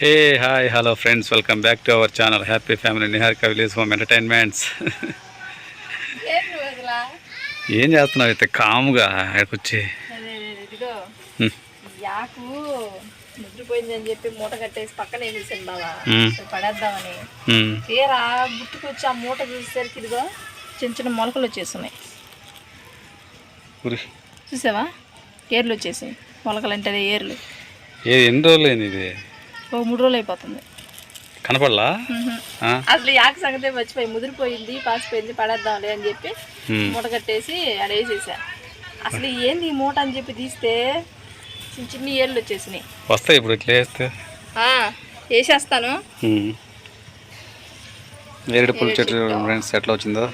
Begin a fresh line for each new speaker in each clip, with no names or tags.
Hey hi hello friends welcome back to our channel happy family Niharika village home entertainments
ఏం
చేస్తున్నావు? అయితే కాముగా ఇక్కడికి వచ్చి
అదే, అదే, ఇదిగో.
హ్మ్.
ఈ ఆకు ముద్రపోయింది అని చెప్పి మూట కట్టేసి పక్కన వేసేసాను పడేద్దామని. తీరా గుట్టుకొచ్చి ఆ మూట చూసేసరికి ఇదిగో చిన్న చిన్న మొలకలు వచ్చేస్తున్నాయి. చూసావా? ఏర్లు వచ్చేసాయి. మొలకలు అంటే అదే ఏర్లు.
ఏ ఎన్ని రోజులు ఇది?
ఓ మూడు రోజులు అయిపోతుంది.
కనపడలా?
అసలు ఆకు సంగతే మర్చిపోయి ముదిరిపోయింది పాసిపోయింది పడేద్దాంలే అని చెప్పి
మ్మ్.
మూట కట్టేసి ఆడ వేసేసా అసలు ఏంది ఈ మూట అని చెప్పి తీస్తే చిన్న చిన్న ఏర్లు వచ్చేసినాయి.
వస్తాయి ఇప్పుడు ఇట్లా వేస్తే.
వేసేస్తాను.
నేరేడు పుల్ల చెట్టు ఫ్రెండ్స్ ఎట్లా వచ్చిందో?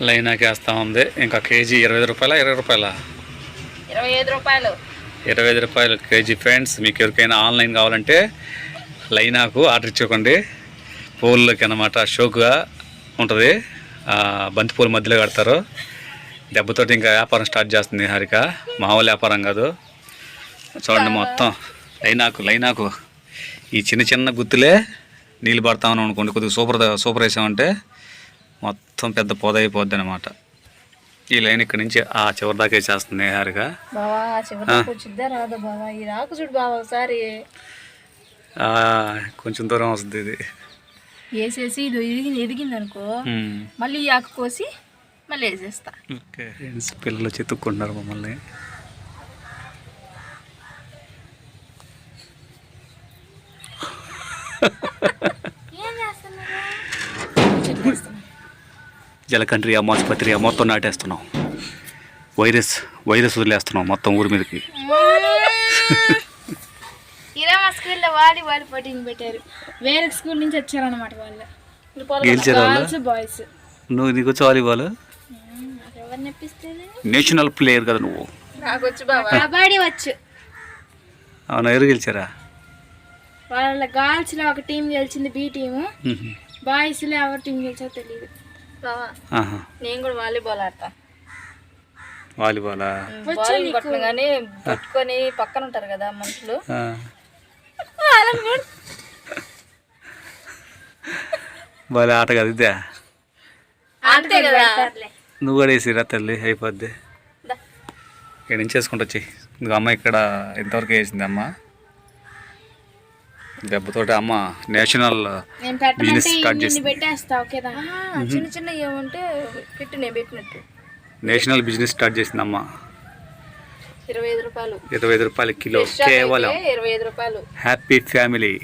లైనాకి వేస్తా ఉంది. ఇంకా కేజీ ఇరవై రూపాయల ఇరవై రూపాయల?
ఇరవై ఐదు రూపాయలు.
ఇరవై ఐదు రూపాయలు కేజీ ఫ్రెండ్స్ మీకు ఎవరికైనా ఆన్లైన్ కావాలంటే లైనాకు ఆర్డర్ ఇచ్చుకోండి పూలకి అనమాట షోక్గా ఉంటుంది. బంతిపూల మధ్యలో కడతారు. దెబ్బతోటి ఇంకా వ్యాపారం స్టార్ట్ చేస్తుంది హారిక. మామూలు వ్యాపారం కాదు. చూడండి మొత్తం. లైనాకు లైనాకు. ఈ చిన్న చిన్న గుత్తులే నీళ్ళు పడతామని అనుకోండి. కొద్దిగా సూపర్ సూపర్ వేసామంటే మొత్తం పెద్ద పొద అయిపోద్ది అనమాట ఈ లైన్ ఇక్కడి నుంచి ఆ చివరి దాకా వేసేస్తుంది హారిక
బావా వచ్చిద్దా రాదా బావా. ఈ రాకు చూడు బావా ఒకసారి.
కొంచెం దూరం వస్తుంది ఇది.
వేసేసి ఇది ఎదిగి ఎదిగింది అనుకో. మళ్ళీ ఈ ఆకు కోసి మళ్ళీ వేసేస్తా.
ఓకే. ఫ్రెండ్స్ పిల్లలు చెతుక్కుంటున్నారు మమ్మల్ని. జలకండ్రి అమ్మాసుపత్రి మొత్తం నాటేస్తున్నాం. వైరస్ వైరస్ వదిలేస్తున్నాం మొత్తం ఊరి మీదకి.
ఇలా మా స్కూల్లో వాలీబాల్ పోటీని పెట్టారు. వేరే స్కూల్ నుంచి వచ్చారనమాట వాళ్ళు.
గెలిచారా వాళ్ళు?
Girls boys.
నువ్వు నీకు వచ్చి వాలీబాల్ నేషనల్ ప్లేయర్ కదా నువ్వు.
నాకు వచ్చు బాబా కబడ్డీ వచ్చు.
అవునా ఎవరు గెలిచారా?
వాళ్ళ గర్ల్స్లో ఒక టీం గెలిచింది బి టీము. బాయ్స్లో ఎవరి టీం గెలిచో తెలియదు నేను కూడా వాలీబాల్ ఆడతా.
వాలీబాలా?
బాల్ కొట్టను కానీ పట్టుకొని పక్కన ఉంటారు కదా మనుషులు.
బాలే ఆట కదా ఇదే.
అంతే కదా?
నువ్వు కూడా వేసిరా తల్లి అయిపోద్ది. ఇక్కడ నుంచి వేసుకుంటూ వచ్చి ఇంకో అమ్మ ఇక్కడ ఇంతవరకు వేసింది అమ్మ. దెబ్బతోటి అమ్మ నేషనల్ బిజినెస్ స్టార్ట్
ఇన్ని
చేసింది
పెట్టేస్తా ఓకేదా చిన్న చిన్న ఏమంటే పెట్టు నేను పెట్టినట్టు.
నేషనల్ బిజినెస్ స్టార్ట్ చేసింది అమ్మ
ఇరవై ఐదు రూపాయలు.
ఇరవై ఐదు రూపాయల కిలో కేవలం
అయితే ఇరవై ఐదు రూపాయలు.
Happy family.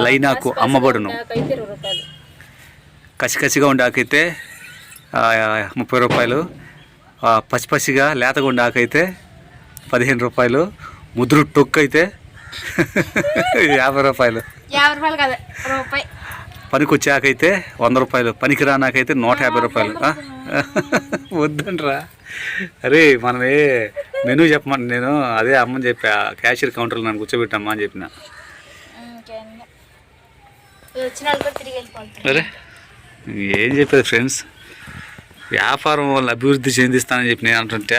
లైనాకు అమ్మబడును. కసికసిగా ఉండే ఆకైతే ఆ, ముప్పై రూపాయలు. పసిపసిగా లేతగా ఉండే ఆకైతే పదిహేను రూపాయలు. ముద్రు టొక్కు అయితే యాభై రూపాయలు.
యాభై రూపాయలు కదా రూపాయి.
పనికి వచ్చాకైతే వంద రూపాయలు పనికి రానాకైతే నూట యాభై రూపాయలు. ఆ? వద్దండ్రా. అరే మనమే మెనూ చెప్పమని నేను అదే అమ్మని చెప్పా క్యాషియర్ కౌంటర్లో నన్ను కూర్చోబెట్టమ్మా అని చెప్పిన. అరే ఏం చెప్పేది ఫ్రెండ్స్? వ్యాపారం వల్ల అభివృద్ధి చెందిస్తానని చెప్పి నేను అంటుంటే.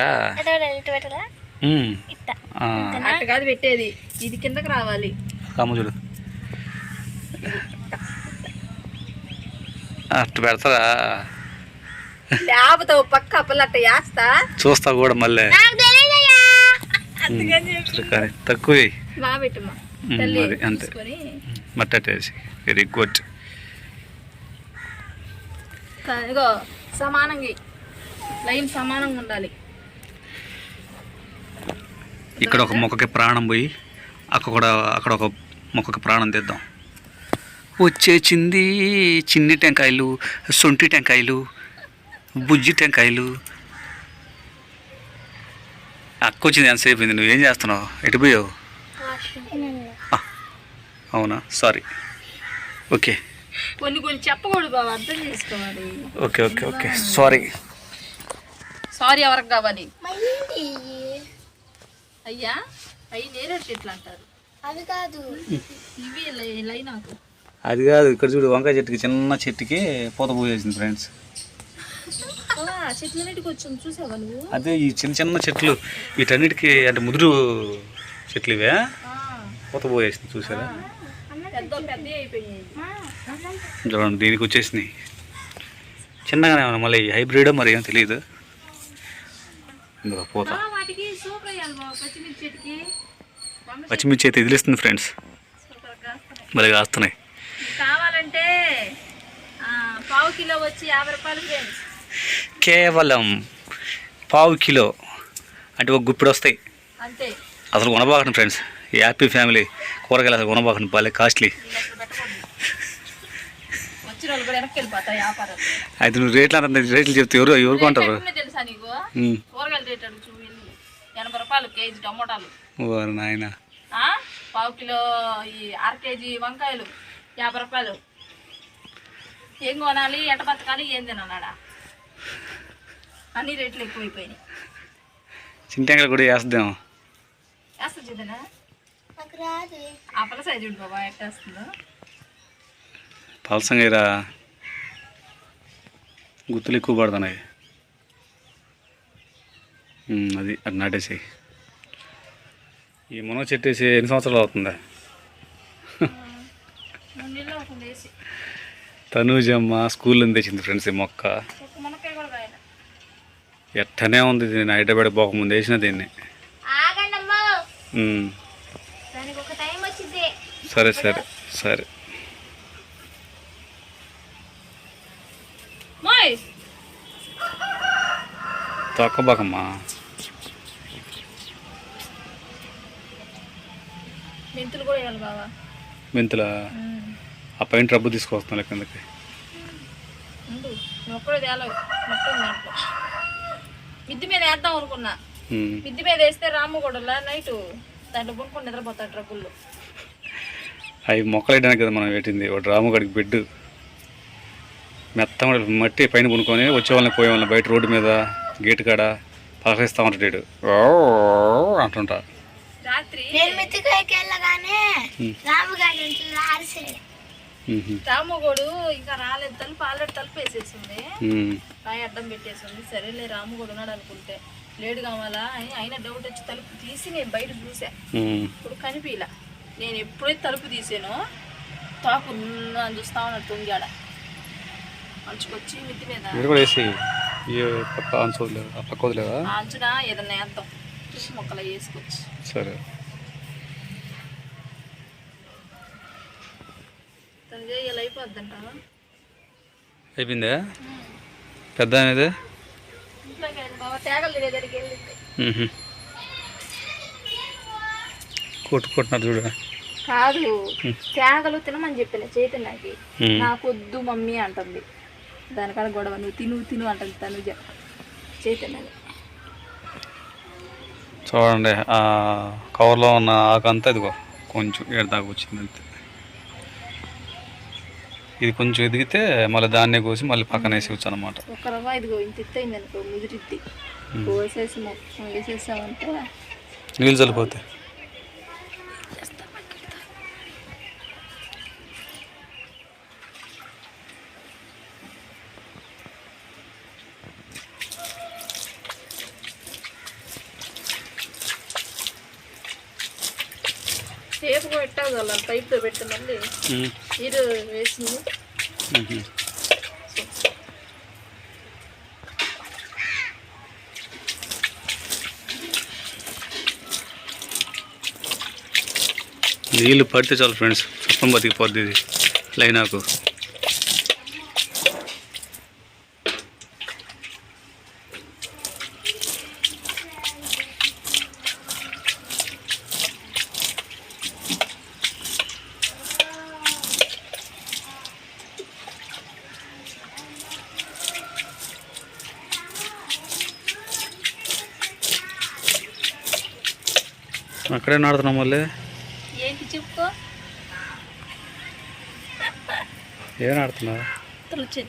అట్ట కాదు పెట్టేది. ఇది కిందకి రావాలి.
కమ్మ చూడు. అట్టు పెడతారా?
లేకపోతే పక్క అప్పలు అట్ట వేస్తా.
చూస్తా కూడా మళ్ళీ. తక్కువ అది అంతే. మట్టేసి వెరీ గుడ్
సమానంగా. లైన్ సమానంగా ఉండాలి.
ఇక్కడ ఒక మొక్కకి ప్రాణం పోయి అక్కడ కూడా అక్కడ ఒక మొక్కకి ప్రాణం తెద్దాం. వచ్చేచింది చిన్ని టెంకాయలు సొంటి టెంకాయలు బుజ్జి టెంకాయలు. అక్క వచ్చింది ఎంతసేపు అయింది? నువ్వేం చేస్తున్నావు? ఎటు పోయావు? ఆ, అవునా? సారీ. ఓకే.
కొన్ని కొన్ని చెప్పకూడదు బాబు అర్థం చేసుకోవాలి.
Okay okay okay. Sorry.
Sorry ఎవరికి కావాలి? అయ్యా అయ్యి నేరేడు చెట్లు అంటారు.
అది కాదు.
ఇవి లై- లైన్ నాకు
అది కాదు ఇక్కడ చూడు వంకాయ చెట్టుకి చిన్న చెట్టుకి పూత పోయేసింది ఫ్రెండ్స్.
అలా చెట్లన్నిటికి వచ్చాం చూసావా నువ్వు?
అదే ఈ చిన్న చిన్న చెట్లు వీటన్నిటికీ అంటే ముదురు చెట్లు ఇవే. కొత్త పోయేసింది చూసారా? చూడండి దీనికి వచ్చేసినాయి. చిన్నగానే ఉన్నాయి మళ్ళీ హైబ్రిడ్ మరి ఏం తెలియదు ఇందులో పోత.
పచ్చిమిర్చి
అయితే ఇదిలిస్తుంది ఫ్రెండ్స్. మరి కాస్తున్నాయి.
కావాలంటే పావు కిలో వచ్చి యాభై రూపాయలు ఫ్రెండ్స్.
కేవలం పావు కిలో అంటే ఒక గుప్పిడి వస్తాయి.
అంతే.
అసలు కొనబాకండి ఫ్రెండ్స్. ఈ హ్యాపీ ఫ్యామిలీ కూరగాయలు అసలు కొనబాకండి భలే కాస్ట్లీ. అయితే నువ్వు రేట్లు అంత రేట్లు చెప్తే ఎవరు ఎవరు కొంటారు?
తెలుసా నీకు
ఉమ్.
కూరగాయల రేట్ అడుగు చూ వెళ్ళి ఎనభై రూపాయలు కేజీ టమోటాలు.
ఓరి నాయన.
ఆ? పావు కిలో ఈ అర కేజీ వంకాయలు యాభై రూపాయలు. ఏం కొనాలి? ఎట బతకాలి? ఏం తినన్నాడా అన్ని రేట్లు ఎక్కువైపోయినాయి.
చింతకాయలు కూడా వేస్తాం
వేస్తా చూడనా ఆ పిల్ల సైజు చూడు బాబా ఎట్ట వేస్తుందో.
పలసంగా గుత్తులు ఎక్కువ పడుతున్నాయి. అది అది నాటేసాయి. ఈ మునగ చెట్టు వేసి ఎన్ని సంవత్సరాలు అవుతుందా? తనూజమ్మ స్కూల్ నుంచి తెచ్చింది ఫ్రెండ్స్ ఈ మొక్క. ఎట్టనే ఉంది దీన్ని హైదరాబాద్ పోకముందు వేసిన దీన్ని. సరే సరే సరే. తొక్కబాకమ్మా.
మెంతులు కూడా వేయాలి బావా.
మెంతుల? ఆ పైన రబ్బు తీసుకొస్తాం లెక్క కిందకి
ఒక్కడే తేలవు. మొత్తం దాంట్లో. మిద్ది మీద వేద్దాం అనుకున్నా. మిద్ది మీద వేస్తే రాము కూడా నైట్. దాంట్లో కొనుక్కొని నిద్రపోతాడు ట్రబుల్లో
అవి మొక్కలు వేయడానికి కదా మనం పెట్టింది ఒక రాము గడికి బెడ్. మెత్తం మట్టి పైన పునుకొని వచ్చే వాళ్ళని పోయే వాళ్ళని బయట రోడ్డు మీద గేటు కాడ పలకరిస్తూ ఉంటాడు ఓ. అంటుంటా.
నేను మితికాయకి వెళ్ళగానే ఆరిసాడు
ఉహు,
రాముగోడు ఇంకా రాలేదు తలుపు ఆల్రెడీ తలుపు వేసేసింది. రాయి అడ్డం పెట్టేసింది. సరేలే రాముగోడు ఉన్నాడు అనుకుంటే. లేడు కావాలా? అని అయినా డౌట్ వచ్చి తలుపు తీసి నేను బయట చూసా. ఇప్పుడు కనిపించలా నేను ఎప్పుడైతే తలుపు తీసానో తాపు అని చూస్తా ఉన్నాడు తొంగాడ. అంచుకొచ్చి మిద్ది మీద. అంచున? ఏదన్నా వేద్దాం. చూసి మొక్కలు వేసుకోవచ్చు.
సరే.
చేయాలి అయిపోద్దంట.
అయిపోయిందా? పెద్ద అనేది. కొట్టుకుంటున్నారు చూడ.
కాదు తేగలు తినమని చెప్పిన చైతన్యకి. నాకొద్దు మమ్మీ అంటుంది. దానికాడ గొడవ నువ్వు తిను తిను అంటుంది తను చైతన్యని
చూడండి ఆ కవర్లో ఉన్న ఆకంతా ఇదిగో కొంచెం ఏడు దాకా వచ్చింది అంతే. ఇది కొంచెం ఎదిగితే మళ్ళీ దాన్నే కోసి మళ్ళీ పక్కన వేసేవచ్చు అనమాట
ఒక రవ్వ ఇదిగో ఇంత ఎత్తైంది అనుకో ముదిరిద్ది. కోసేసి మొత్తం వేసేసామంటే
నీళ్ళు చల్లిపోతాయి
సేపు కూడా పైప్తో పెట్టి మళ్ళీ. నీరు వేసింది.
నీళ్ళు పడితే చాలు ఫ్రెండ్స్ సుఖం బతికిపోద్ది ఇది లైనాకు అక్కడే ఆడుతున్నాం మళ్ళీ?
ఏంటి చెప్పుకో
ఏం ఆడుతున్నావు?
తులసి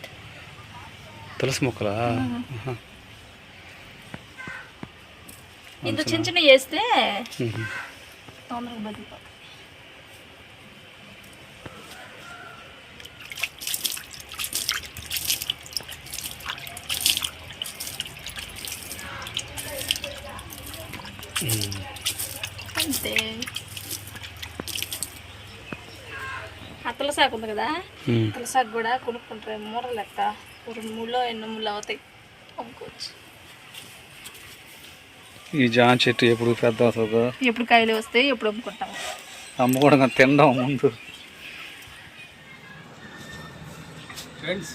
తులసి మొక్కలా?
ఇంత చిన్న చిన్న
చేస్తే
తొందరగా బతికిపోతుంది అంతే. అత్తల సాగు ఉంది కదా. అత్తల సాగు కూడా కొనుక్కుంటారు. మూర లెక్క ఒక ముళ్ళు ఎన్నో ముళ్ళు అవుతాయి. అమ్ముకోవచ్చు
ఈ జామ చెట్టు ఎప్పుడు పెద్ద అవుతుందో
ఎప్పుడు కాయలు వస్తాయి ఎప్పుడు అమ్ముకుంటాము
అమ్ముకోవడం తినడం ముందు. ఫ్రెండ్స్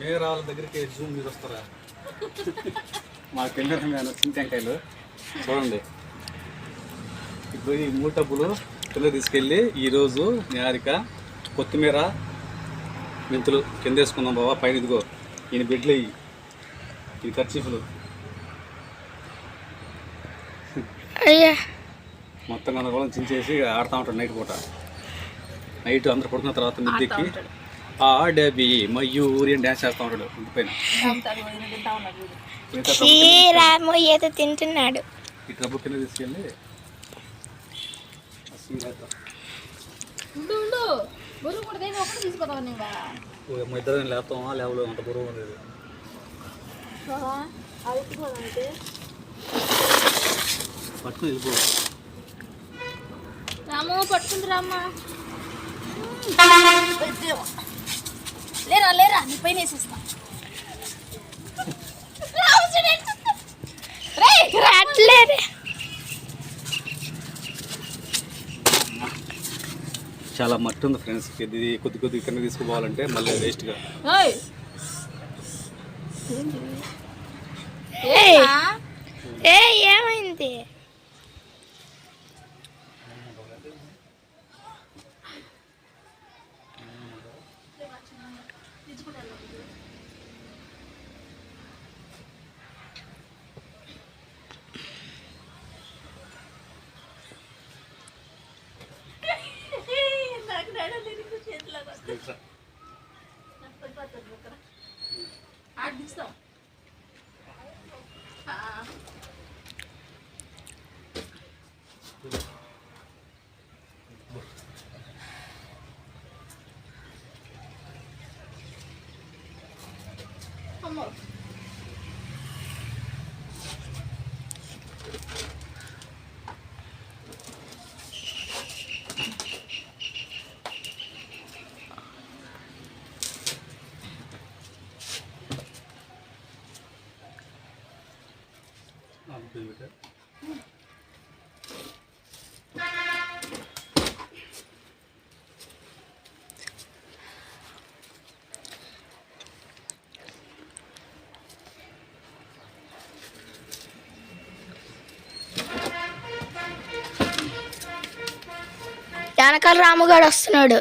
వేరే వాళ్ళ దగ్గరికి జూమ్ మీరు వస్తారా? మా కెమెరా చింతకాయలు చూడండి. ఇప్పుడు ఈ మూడు టబ్బులు కింద తీసుకెళ్ళి ఈరోజు నిహారిక కొత్తిమీర మెంతులు కింద వేసుకుందాం బాబా పైన ఇదిగో ఈయన బెడ్లు ఇవి ఇది ఖర్చీఫులు.
అయ్యా.
మొత్తం గందరగోళం చించేసి ఆడుతూ ఉంటాడు నైట్ పూట. నైట్ అందరు పడుకున్న తర్వాత మిద్దెక్కి ఆడబి మయూరి అని డ్యాన్స్ చేస్తూ ఉంటాడు ఇంటి పైన.
తింటా ఉన్నాడు చూడు.
మిగతా
ఈ రాము ఏదో తింటున్నాడు.
ఈ ట్రబు కింద తీసుకెళ్ళి ఇద్దరం లేపుతామా? లేవలేదు అంత బరువు ఉండేది పట్టుకుని వెళ్ళిపో
రాము పట్టుకుంది రామ్మా లేరా లేరా నీ పైన వేసేస్తా.
చాలా మట్టి ఉంది ఫ్రెండ్స్ ఇది కొద్ది కొద్ది కింద తీసుకుపోవాలంటే మళ్ళీ వేస్ట్గా
ఏమైంది?
Vamos.
వెనకాల రాముగాడు వస్తున్నాడు.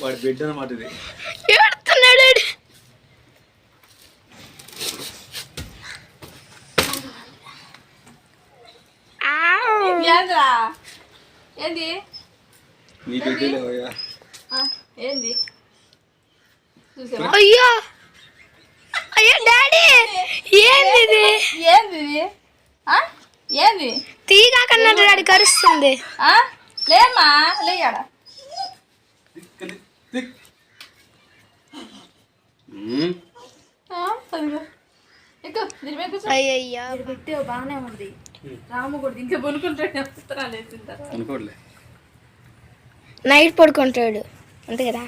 వాడి బెడ్ అన్నమాట ఇది.
ఏడుతున్నాడు ఈడు. ఆవ్.
ఏంద్రా ఏంది?
నీ బెడ్ లేవయ్యా
ఆ, ఏంది?
అయ్యో. డాడీ! ఏంది
ఏంది? ఏంది
తీగాకన్నాడు డాడీ కరుస్తుంది.
ఆ? లేమ్మా లేయాడ?
అయ్యయ్యా.
పెట్టే బాగానే ఉంది. రాము కూడా ఇంకా
అనుకోలే
నైట్ పడుకుంటాడు. అంతే కదా?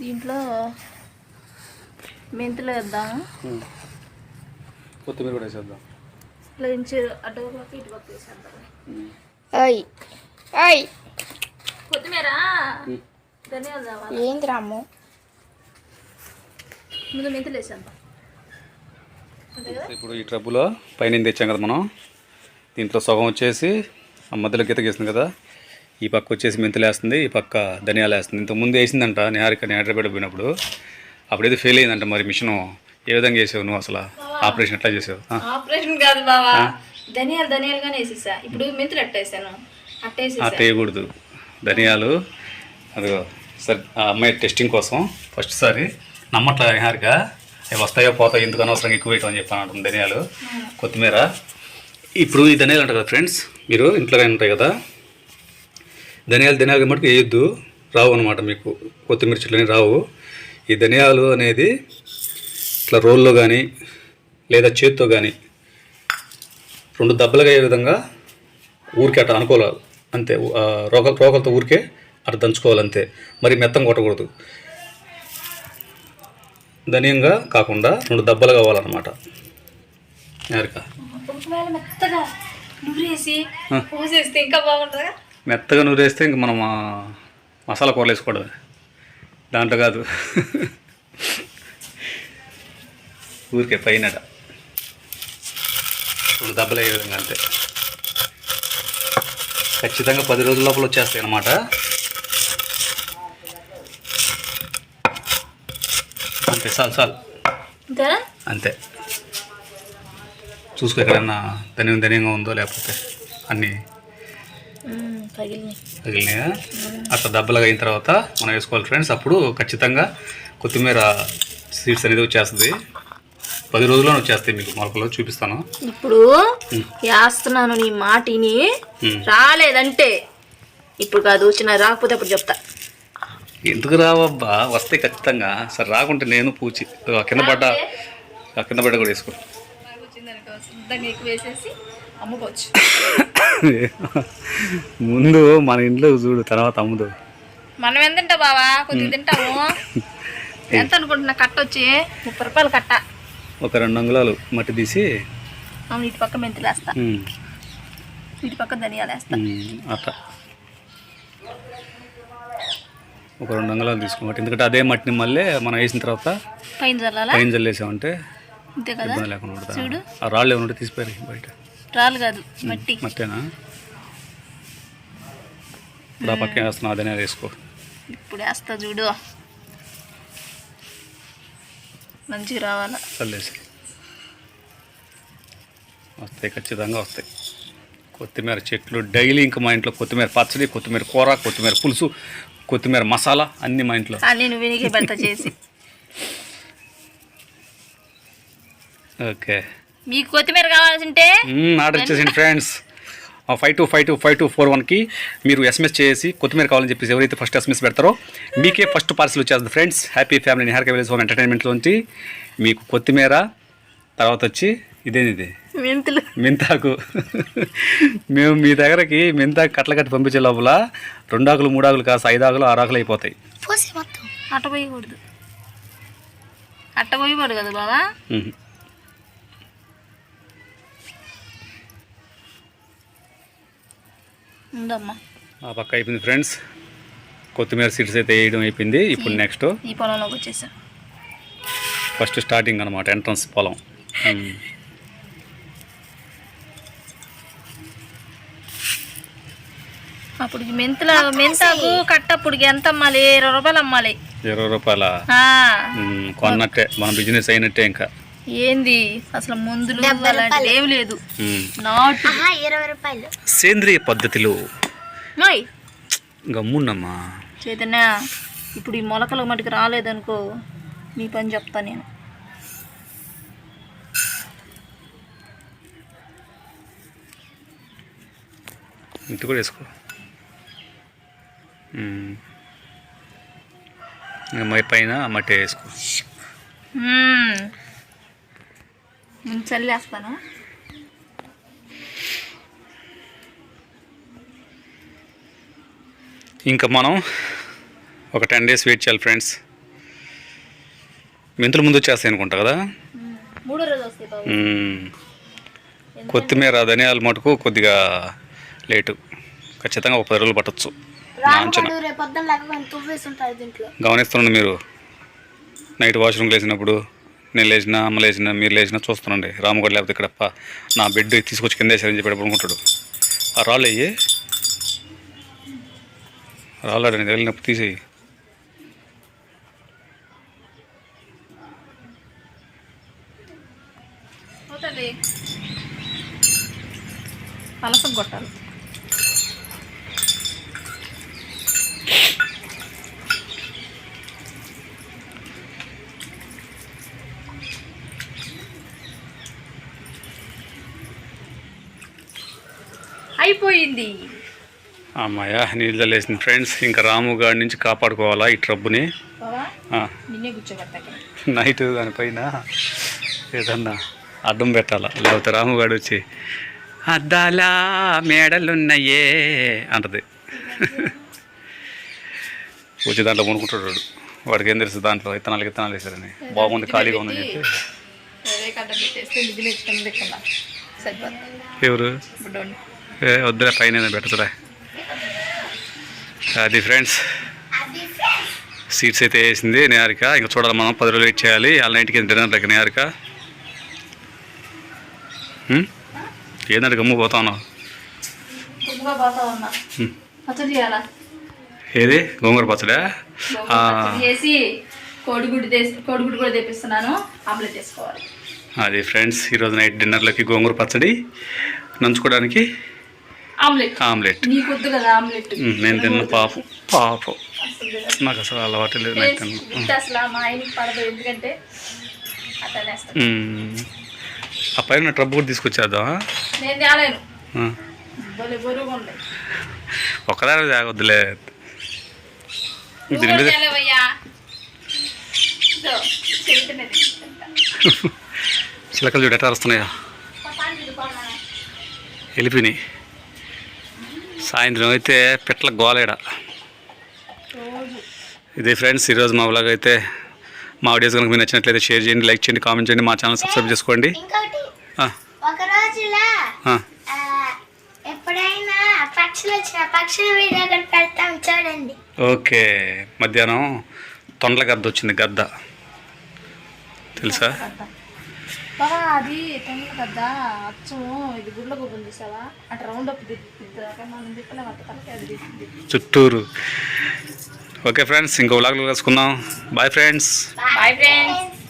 దీంట్లో
మెంతులు వేద్దాము
కొత్తిమీర కూడా వేసేద్దాం.
ఇట్లా ఇంచు అటు పక్క ఇటు పక్క వేసేద్దాం.
అయ్ అయ్
కొత్తిమీర? ధనియాలు
ఏంది రాము?
ముందు మెంతులు వేసేద్దాం.
ఇప్పుడు ఈ ట్రబ్బులో పైన తెచ్చాం కదా మనం. దీంట్లో సగం వచ్చేసి ఆ మధ్యలో గీత గీస్తుంది కదా. ఈ పక్క వచ్చేసి మెంతులు వేస్తుంది ఈ పక్క ధనియాలు వేస్తుంది. ఇంత ముందు వేసిందంట నిహారిక హైదరాబాద్ పోయినప్పుడు. అప్పుడైతే ఫెయిల్ అయిందంట మరి మిషన్. ఏ విధంగా చేసావు నువ్వు అసలు? ఆపరేషన్ ఎట్లా చేసావు?
ఆపరేషన్ కాదు బావా. ధనియాలు ధనియాలుగానే వేసేసా. ఇప్పుడు మెంతులు అట్టేసాను. అట్టేసేసా.
అట్ట వేయకూడదు. ధనియాలు అదిగో సరే ఆ అమ్మాయి టెస్టింగ్ కోసం ఫస్ట్ సారి నమ్మట్లే నిహారిక అవి వస్తాయో పోతాయో ఎందుకు అనవసరంగా ఎక్కువ వేయటం అని చెప్పాను ధనియాలు. కొత్తిమీర. ఇప్పుడు ఈ ధనియాలు అంటారు కదా ఫ్రెండ్స్ మీరు ఇంట్లో కానీ ఉంటాయి కదా. ధనియాలు ధనియాలు మటుకు వేయొద్దు. రావు అనమాట మీకు. కొత్తిమీర చెట్లని రావు. ఈ ధనియాలు అనేది ఇట్లా రోల్లో కానీ లేదా చేత్తో కానీ రెండు దెబ్బలుగా అయ్యే విధంగా ఊరికే అట్లా అనుకోవాలి. అంతే రోగ రోగలతో ఊరికే అట్లా దంచుకోవాలి అంతే. మరి మెత్తం కొట్టకూడదు. ధనియంగా కాకుండా రెండు దెబ్బలు కావాలన్నమాట
మెత్తగా
నూరేస్తే ఇంక మనం మసాలా కూరలు వేసుకోవడమే దాంట్లో కాదు. ఊరికే పైన రెండు దెబ్బలు అయ్యే విధంగా అంతే. ఖచ్చితంగా పది రోజుల లోపల వచ్చేస్తాయి అన్నమాట. అంతే చాలు చాలు. అంతే. చూసుకో ఎక్కడన్నా ధనియం ధనియంగా ఉందో లేకపోతే అన్నీ తగిలినాయా. అట్లా దెబ్బలుగా అయిన తర్వాత మనం వేసుకోవాలి ఫ్రెండ్స్. అప్పుడు ఖచ్చితంగా కొత్తిమీర సీడ్స్ అనేది వచ్చేస్తుంది. పది రోజుల్లోనే వచ్చేస్తాయి మీకు మొలకలు చూపిస్తాను.
ఇప్పుడు వేస్తున్నాను నీ మాటిని. రాలేదంటే ఇప్పుడు కాదు వచ్చిన రాకపోతే అప్పుడు చెప్తా.
ఎందుకు రావబ్బా? వస్తే ఖచ్చితంగా. సరే రాకుంటే నేను పూచి. ఆ కింద పడ్డ ఆ కింద పడ్డ కూడా వేసుకో.
అమ్ముకోవచ్చు
ముందు మన ఇంట్లో చూడు తర్వాత అమ్ముదు.
మనం ఎంత తింటావు బావా? కొద్దిగా తింటాము. ఎంత అనుకుంటున్నా కట్ట వచ్చి? ముప్పై రూపాయలు కట్ట.
ఒక రెండు అంగుళాలు మట్టి తీసి
అవును ఇటు పక్క మెంతులు వేస్తా ఇటు పక్క ధనియాలు వేస్తా
అట్లా ఒక రెండు అంగుళాలు తీసుకోమాట ఎందుకంటే అదే మట్టిని మళ్ళీ మనం వేసిన తర్వాత
పైన
చల్లేసామంటే
అంతే కదా?
లేకుండా. ఆ రాళ్ళు ఏమైనా ఉంటే తీసిపోయి బయట.
రాలు కాదు మట్టి.
మట్టేనా? ఇప్పుడు ఆ పక్కన వేస్తున్నా అదనే వేసుకో.
ఇప్పుడు వేస్తా చూడు. మంచిగా రావాలా?
చల్లేసి వస్తాయి ఖచ్చితంగా వస్తాయి. కొత్తిమీర చెట్లు డైలీ ఇంకా మా ఇంట్లో కొత్తిమీర పచ్చడి కొత్తిమీర కూర కొత్తిమీర పులుసు కొత్తిమీర మసాలా అన్నీ మా ఇంట్లో.
వినిగే పెడతా చేసి.
ఓకే.
మీకు కొత్తిమీర కావాల్సింటే
ఆర్డర్ ఇచ్చేసింది friends. Five two five two five two four వన్కి మీరు ఎస్ఎంఎస్ చేసి కొత్తిమీర కావాలని చెప్పేసి ఎవరైతే ఫస్ట్ ఎస్ఎంఎస్ పెడతారో మీకే ఫస్ట్ పార్సల్ వచ్చేస్తుంది friends. Happy family Niharika village home ఎంటర్టైన్మెంట్లోంచి మీకు కొత్తిమీర తర్వాత వచ్చి ఇదేది ఇది
మెంతులు.
మెంతాకు. మేము మీ దగ్గరకి మెంతాకు కట్టలు కట్టి పంపించే లోపల రెండు ఆకులు మూడు ఆకులు కాస్త ఐదు ఆకులు ఆరు ఆకులు అయిపోతాయి.
అట్ట పోయకూడదు. అట్ట పోయకూడదు కదా బాబా
ఆ పక్క అయిపోయింది ఫ్రెండ్స్. కొత్తిమీర సీడ్స్ అయితే వేయడం అయిపోయింది. ఇప్పుడు నెక్స్ట్
ఈ పొలంలోకి వచ్చేసా.
ఫస్ట్ స్టార్టింగ్ అనమాట ఎంట్రన్స్ పొలం.
అప్పుడు మెంతుల మెంతాకు కట్టప్పుడు ఎంత అమ్మాలి? ఇరవై రూపాయలు అమ్మాలి.
ఇరవై రూపాయల? కొన్నట్టే. మన బిజినెస్ అయినట్టే ఇంకా.
ఏంది? అసలు మందులు అలాంటిది ఏమి లేదు. నాటు.
ఇరవై రూపాయలు.
సేంద్రియ పద్ధతిలో. గమ్మున్నమ్మా.
చైతన్య ఇప్పుడు ఈ మొలకలు మటుకు రాలేదనుకో నీ పని చెప్తా నేను.
ఇంటి కూడా వేసుకో. మై పైన మట్టి వేసుకో.
చల్లేస్తాను.
ఇంకా మనం ఒక టెన్ డేస్ వెయిట్ చేయాలి ఫ్రెండ్స్. మెంతులు ముందు వచ్చేస్తాయి అనుకుంటా కదా. కొత్తిమీర ధనియాల మటుకు కొద్దిగా లేటు. ఖచ్చితంగా ఒక పది రోజులు పట్టచ్చు. గమనిస్తుండండి మీరు. నైట్ వాష్రూమ్కి లేచినప్పుడు నేను లేచిన అమ్మ లేచిన మీరు లేచినా చూస్తున్నాండి రామగడ లేకపోతే ఇక్కడ నా బెడ్ తీసుకొచ్చి కింద వేసారని చెప్పి అనుకుంటాడు. ఆ రాళ్ళు అయ్యి రాళ్ళాడని వెళ్ళినప్పుడు తీసేయి.
అవుతుంది పలసం కొట్టాలి. అయిపోయింది.
అమ్మాయ నీళ్ళు లేసింది ఫ్రెండ్స్ ఇంకా రాము గాడి నుంచి కాపాడుకోవాలా ఈ ట్రబ్బుని. నైట్ దానిపైన ఏదన్నా అడ్డం పెట్టాలా? లేకపోతే రాముగాడు వచ్చి అద్దాలా మేడలున్నాయే అంటది. వచ్చి దాంట్లో మునుకుంటాడు వాడు. వాడికి ఏం తెలుసు దాంట్లో? ఇత్తనాలు ఇత్తనాలు వేసారని బాగుంది ఖాళీగా ఉందని చెప్పి. ఎవరు? వద్దులే పైన ఏదో పెట్టదులే. అది ఫ్రెండ్స్. సీట్స్ అయితే వేసింది నేహారిక. ఇంకా చూడాలి మనం పది రోజులు వెయిట్ చేయాలి. వాళ్ళ నైట్కి డిన్నర్ దగ్గర నేహారిక? ఏందంటే గమ్ము పోతా ఉన్నావు? ఏది? గోంగూర పచ్చడా?
కోడిగుడ్డు కోడిగుడ్డు కూడా తెప్పిస్తున్నాను. ఆమ్లెట్
అది ఫ్రెండ్స్ ఈరోజు నైట్ డిన్నర్లోకి గోంగూర పచ్చడి. నంచుకోవడానికి
ఆమ్లెట్.
ఆమ్లెట్.
నీకు వద్దు కదా ఆమ్లెట్.
హ్మ్, నేను తిన్న పాపం. పాపం. నాకు అసలు అలవాటు లేదు
టేస్ట్
తిన్న.
ఇంత అసలు మా ఆయనకి పడదు ఎందుకంటే అట్లా వేస్తాను
హ్మ్. ఆ పైన ట్రబ్ కూడా తీసుకొచ్చేద్దాం?
నేను తేలేను.
ఒకదాని తాగొద్దులే. చిలకలు చూడు ఎట్లా వస్తున్నాయా? వెళ్ళిపోయినాయి సాయంత్రం అయితే పిట్ల గోలేడ. ఇదే ఫ్రెండ్స్ ఈరోజు మా వ్లాగ్ అయితే మా ఆడియోస్ కనుక మీరు నచ్చినట్లయితే షేర్ చేయండి లైక్ చేయండి కామెంట్ చేయండి మా ఛానల్ సబ్స్క్రైబ్ చేసుకోండి. ఓకే మధ్యాహ్నం తొండల గద్ద వచ్చింది గద్ద. తెలుసా?
బాబా అది తొందర కదా అచ్చం ఇది గుడ్ల గుడ్డలు చూసావా అటు రౌండ్ అప్ మనం అది
చుట్టూరు. ఓకే ఫ్రెండ్స్ ఇంకో వ్లాగ్లో కలుసుకుందాం. Bye friends
bye friends